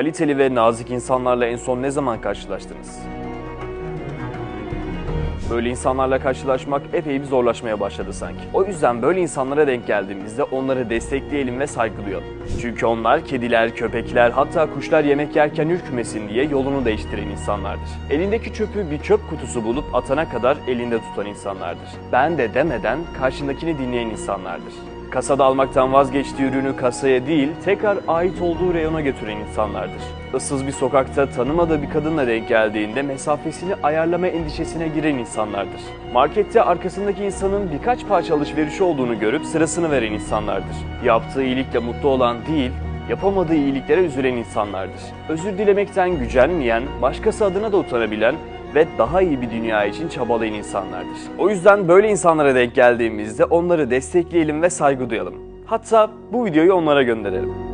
Kaliteli ve nazik insanlarla en son ne zaman karşılaştınız? Böyle insanlarla karşılaşmak epey bir zorlaşmaya başladı sanki. O yüzden böyle insanlara denk geldiğimizde onları destekleyelim ve saygı duyalım. Çünkü onlar kediler, köpekler hatta kuşlar yemek yerken ürkmesin diye yolunu değiştiren insanlardır. Elindeki çöpü bir çöp kutusu bulup atana kadar elinde tutan insanlardır. Ben de demeden karşındakini dinleyen insanlardır. Kasada almaktan vazgeçtiği ürünü kasaya değil, tekrar ait olduğu reyona götüren insanlardır. Issız bir sokakta tanımadığı bir kadınla denk geldiğinde mesafesini ayarlama endişesine giren insanlardır. Markette arkasındaki insanın birkaç parça alışverişi olduğunu görüp sırasını veren insanlardır. Yaptığı iyilikle mutlu olan değil, yapamadığı iyiliklere üzülen insanlardır. Özür dilemekten gücenmeyen, başkası adına da utanabilen ve daha iyi bir dünya için çabalayan insanlardır. O yüzden böyle insanlara denk geldiğimizde onları destekleyelim ve saygı duyalım. Hatta bu videoyu onlara gönderelim.